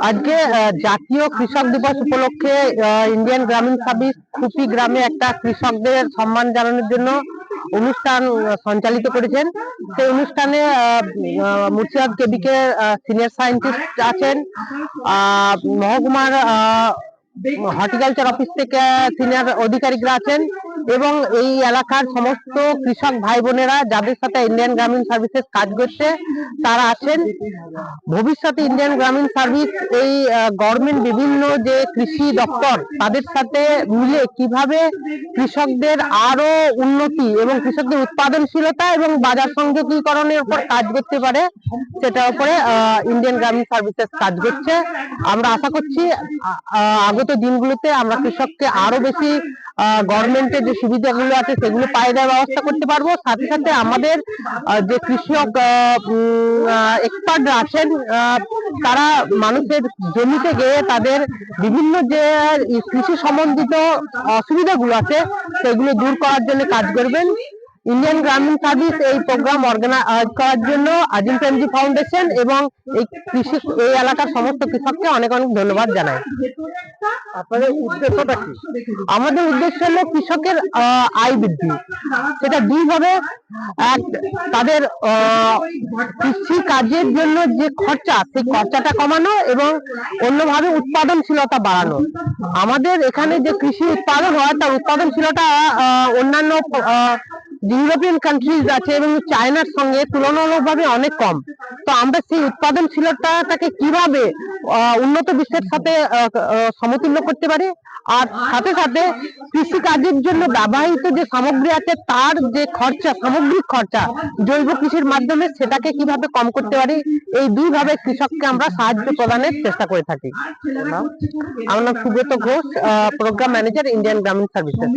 আজকে জাতীয় কৃষক দিবস উপলক্ষে ইন্ডিয়ান গ্রামীণ সার্ভিস খুপি গ্রামে একটা কৃষকদের সম্মান জানানোর জন্য অনুষ্ঠান সঞ্চালিত করেছেন। সেই অনুষ্ঠানে আহ, কেবিকে সিনিয়র সায়েন্টিস্ট আছেন আহ, মহকুমার হর্টিকালচার অফিস থেকে সিনিয়র অধিকারিকরা আছেন। এবং এই এলাকার সমস্ত কৃষক ভাই বোনেরা যাদের সাথে ইন্ডিয়ান গ্রামীণ সার্ভিসেস কাজ করছে, তারা আছেন। ভবিষ্যতে ইন্ডিয়ান গ্রামীণ সার্ভিস এই গভর্নমেন্ট বিভিন্ন যে কৃষি দপ্তর, তাদের সাথে মিলে কীভাবে কৃষকদের আরও উন্নতি এবং কৃষকদের উৎপাদনশীলতা এবং বাজার সংযোগীকরণের উপর কাজ করতে পারে, সেটার উপরে ইন্ডিয়ান গ্রামীণ সার্ভিসেস কাজ করছে। আমরা আশা করছি আগত দিনগুলোতে আমরা কৃষককে আরও বেশি গভর্নমেন্টের যে সুবিধাগুলো আছে সেগুলো পায়ে দেওয়ার ব্যবস্থা করতে পারব। সাথে সাথে আমাদের যে কৃষক এক্সপার্ট আছেন তারা মানুষের জমিতে গিয়ে তাদের বিভিন্ন যে কৃষি সম্বন্ধিত অসুবিধাগুলো আছে, সেগুলো দূর করার জন্য কাজ করবেন। ইন্ডিয়ান গ্রামীণ সার্ভিস এই প্রোগ্রাম অর্গানাইজ করার জন্য আজিম প্রেমজি ফাউন্ডেশন এবং এই কৃষি এই এলাকার সমস্ত কৃষককে অনেক অনেক ধন্যবাদ জানাই। আপনাদের উদ্দেশ্যটা কি? আমাদের উদ্দেশ্য হলো কৃষকের আয় বৃদ্ধি। সেটা দুইভাবে এক তাদের কৃষি কাজের জন্য যে খরচা সেই খরচাটা কমানো এবং অন্যভাবে উৎপাদনশীলতা বাড়ানো। আমাদের এখানে যে কৃষি উৎপাদন হয় তার উৎপাদনশীলতা অন্যান্য ইউরোপিয়ান কান্ট্রিজ আছে এবং চায়নার সঙ্গে তুলনামূলকভাবে অনেক কম। তো আমরা সেই উৎপাদনশীলতাটাকে কীভাবে উন্নত বিশ্বের সাথে সমতুল্য করতে পারি? আর সাথে সাথে কৃষি কাজের জন্য ব্যবহৃত যে সামগ্রী আছে, তার যে খরচা, সামগ্রিক খরচা, জৈব কৃষির মাধ্যমে সেটাকে কীভাবে কম করতে পারি? এই দুইভাবে কৃষককে আমরা সাহায্য প্রদানের চেষ্টা করে থাকি। আমার নাম Subrata Ghosh programme manager Indian Grameen services